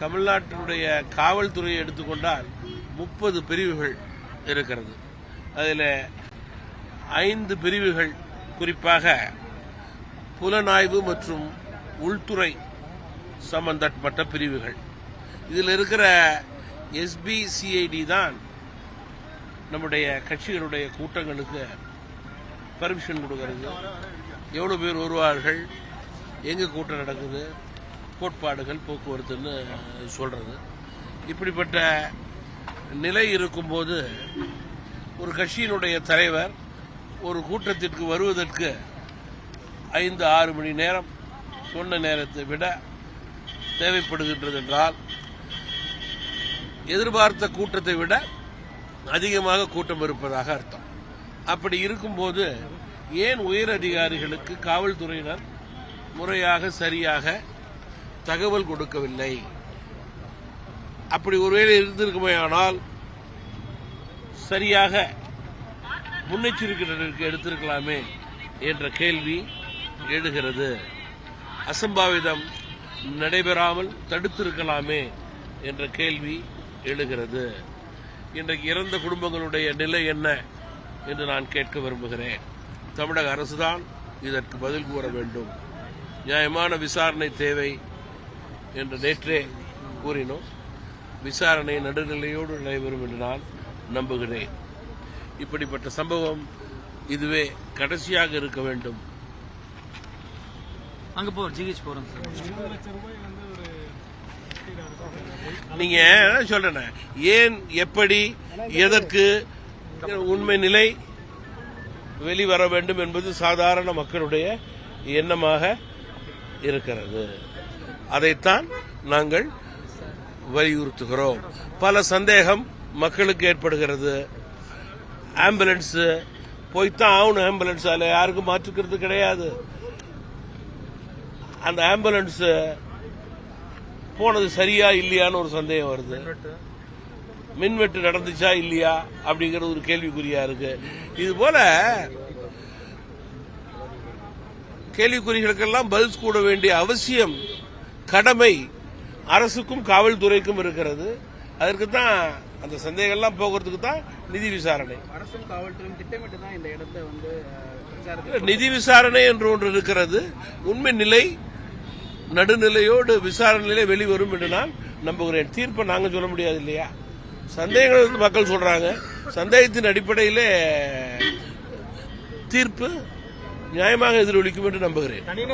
தமிழ்நாட்டினுடைய காவல்துறையை எடுத்துக்கொண்டால் முப்பது பிரிவுகள் இருக்கிறது. அதில் ஐந்து பிரிவுகள் குறிப்பாக புலனாய்வு மற்றும் உள்துறை சம்பந்தப்பட்ட பிரிவுகள். இதில் இருக்கிற எஸ்பிசிஐடி தான் நம்முடைய கட்சிகளுடைய கூட்டங்களுக்கு பர்மிஷன் கொடுக்கறது. எவ்வளோ பேர் வருவார்கள்? எங்கே கூட்டம் நடக்குது? கோட்பாடுகள் போக்குவரத்துன்னு சொல்கிறது இப்படிப்பட்ட நிலை இருக்கும்போது ஒரு கட்சியினுடைய தலைவர் ஒரு கூட்டத்திற்கு வருவதற்கு ஐந்து ஆறு மணி நேரம் சொன்ன நேரத்தை விட தேவைப்படுகின்றது என்றால் எதிர்பார்த்த கூட்டத்தை விட அதிகமாக கூட்டம் இருப்பதாக அர்த்தம். அப்படி இருக்கும்போது ஏன் உயர் அதிகாரிகளுக்கு காவல்துறையினர் முறையாக சரியாக தகவல் கொடுக்கவில்லை. அப்படி ஒருவேளை இருந்திருக்குமே ஆனால் சரியாக முன்னெச்சரிக்கை நடவடிக்கை எடுத்திருக்கலாமே என்ற கேள்வி எழுகிறது. அசம்பாவிதம் நடைபெறாமல் தடுத்திருக்கலாமே என்ற கேள்வி எழுகிறது. இன்றைக்கு இறந்த குடும்பங்களுடைய நிலை என்ன என்று நான் கேட்க விரும்புகிறேன். தமிழக அரசுதான் இதற்கு பதில் கூற வேண்டும். நியாயமான விசாரணை தேவை. என்று நேற்றே கூறினோம். விசாரணை நடுநிலையோடு நடைபெறும் என்று நான் நம்புகிறேன். இப்படிப்பட்ட சம்பவம் இதுவே கடைசியாக இருக்க வேண்டும். அங்க போ ஜிஹெச் போறோம் நீங்க சொல்றேனே ஏன் எப்படி எதற்கு உண்மை நிலை வெளிவர வேண்டும் என்பது சாதாரண மக்களுடைய எண்ணமாக இருக்கிறது. அதைத்தான் நாங்கள் வலியுறுத்துகிறோம். பல சந்தேகம் மக்களுக்கு ஏற்படுகிறது. ஆம்புலன்ஸ் போய்த்தான் ஆகணும் ஆம்புலன்ஸ் அதில் யாருக்கும் மாற்றுக்கிறது கிடையாது. அந்த ஆம்புலன்ஸ் போனது சரியா இல்லையான்னு ஒரு சந்தேகம் வருது. மின்வெட்டு நடந்துச்சா இல்லையா அப்படிங்கிறது ஒரு கேள்விக்குறியா இருக்கு. இது போல கேள்விக்குறிகளுக்கெல்லாம் பதில் கூட வேண்டிய அவசியம் கடமை அரசுக்கும் காவல்துறைக்கும் இருக்கிறது. அதற்கு தான் அந்த சந்தேகம்லாம் போகிறதுக்கு தான் நிதி விசாரணை. அரசும் காவல்துறையும் திட்டமிட்டு தான் இந்த இடத்தை வந்து அஹ், பிரச்சாரத்துக்கு இல்ல, நிதி விசாரணை என்று ஒன்று இருக்கிறது. உண்மை நிலை நடுநிலையோடு விசாரணையிலே வெளிவரும் என்று நான் நம்புகிறேன். தீர்ப்பை நாங்க சொல்ல முடியாது இல்லையா? சந்தேகங்கள் வந்து மக்கள் சொல்றாங்க. சந்தேகத்தின் அடிப்படையிலே தீர்ப்பு நியாயமாக எதிரொலிக்கும் என்று நம்புகிறேன்.